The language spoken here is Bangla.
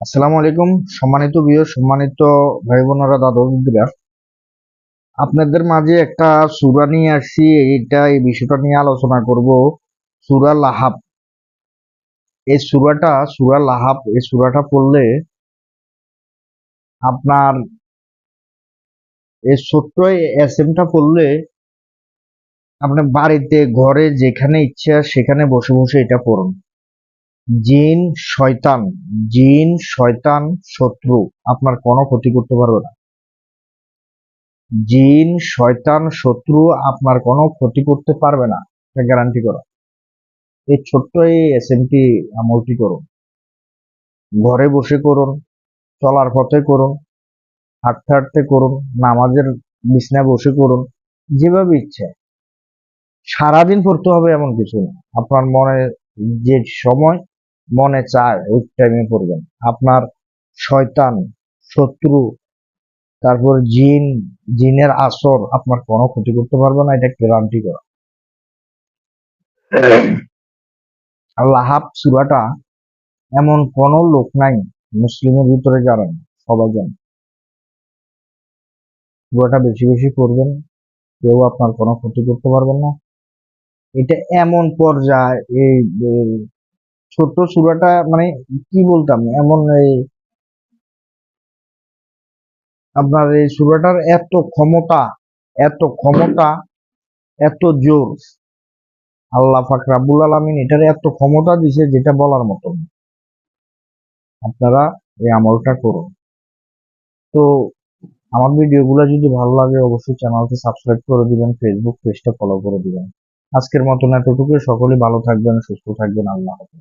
আসসালামু আলাইকুম। সম্মানিত বিয় সম্মানিত ভাই বোনেরা দাদা দিদিরা আপনাদের মাঝে একটা সুরা নিয়ে আসছি। এইটা, এই বিষয়টা নিয়ে আলোচনা করব। সুরা লাহাব। এই সুরাটা, সুরা লাহাব, এই সুরাটা পড়লে আপনার এই ছোট্ট এস এমটা পড়লে আপনার বাড়িতে, ঘরে যেখানে ইচ্ছা সেখানে বসে বসে এটা পড়ুন। জিন শয়তান জিন শয়তান শত্রু, আপনার কোনো ক্ষতি করতে পারবে না। জিন শয়তান শত্রু আপনার কোনো ক্ষতি করতে পারবে না, এটা গ্যারান্টি করা। এই ছোট্ট এই এস এমটি আমলটি করুন। ঘরে বসে করুন, চলার পথে করুন, হাঁটতে হাঁটতে করুন, নামাজের বিছনায় বসে করুন, যেভাবে ইচ্ছে। সারাদিন পড়তে হবে এমন কিছু না। আপনার মনে যে সময় মনে চায় ওই টাইমে পড়বেন। আপনার শয়তান, শত্রু, তারপর জিন, জিনের আসর, আপনার কোনো ক্ষতি করতে পারবে না, এটা গ্যারান্টি করা। লাহাব সুরাটা এমন কোন লোক নাই, মুসলিমের ভিতরে জানেন সবাই জানে সুরাটা বেশি বেশি করবেন কেউ আপনার কোনো ক্ষতি করতে পারবেন না। এটা এমন পর্যায়ে, এই ছোট্ট সুরাটা মানে কি বলতাম? এমন এই আপনার এই সুরাটার এত ক্ষমতা এত ক্ষমতা, এত জোর। আল্লাহ পাক রাব্বুল আলামিন এটার এত ক্ষমতা দিছে যেটা বলার মতো আপনারা এই আমলটা করুন। তো আমার ভিডিওগুলো যদি ভালো লাগে অবশ্যই চ্যানেলটি সাবস্ক্রাইব করে দিবেন ফেসবুক পেজটা ফলো করে দিবেন। আজকের মতন এতটুকু সকলেই ভালো থাকবেন, সুস্থ থাকবেন। আল্লাহ হাফেজ।